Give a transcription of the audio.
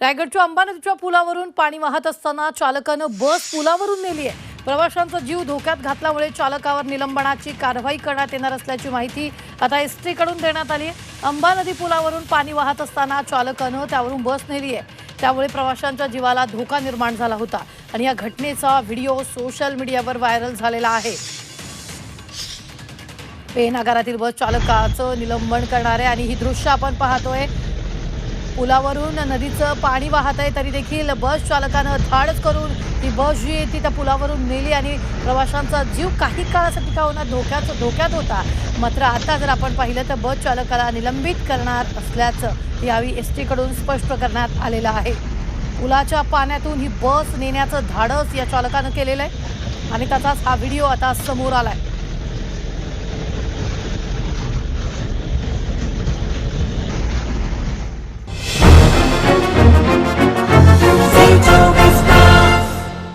रायगडच्या अंबा नदीच्या पुलावरून पाणी वाहत असताना चालकानं बस पुलावरून नेली आहे. प्रवाशांचा जीव धोक्यात घातल्यामुळे चालकावर निलंबनाची कारवाई करण्यात येणार असल्याची माहिती आता एस टीकडून देण्यात आली आहे. अंबा नदी पुलावरून पाणी वाहत असताना चालकानं त्यावरून बस नेली आहे. त्यामुळे प्रवाशांच्या जीवाला धोका निर्माण झाला होता आणि या घटनेचा व्हिडिओ सोशल मीडियावर व्हायरल झालेला आहे. पेन आगारातील बस चालकाचं निलंबन करणार आहे आणि ही दृश्य आपण पाहतोय. पुलावरून नदीचं पाणी वाहत आहे तरी देखील बस चालकानं थाडच करून ही बस जी आहे ती त्या पुलावरून नेली आणि प्रवाशांचा जीव काही काळासाठी का होणार धोक्यात धोक्यात होता. मात्र आता जर आपण पाहिलं तर बस चालकाला निलंबित करणार असल्याचं यावेळी एस टीकडून स्पष्ट करण्यात आलेलं आहे. पुलाच्या पाण्यातून ही बस नेण्याचं धाडस या चालकानं केलेलं आहे आणि त्याचाच हा व्हिडिओ आता समोर आला आहे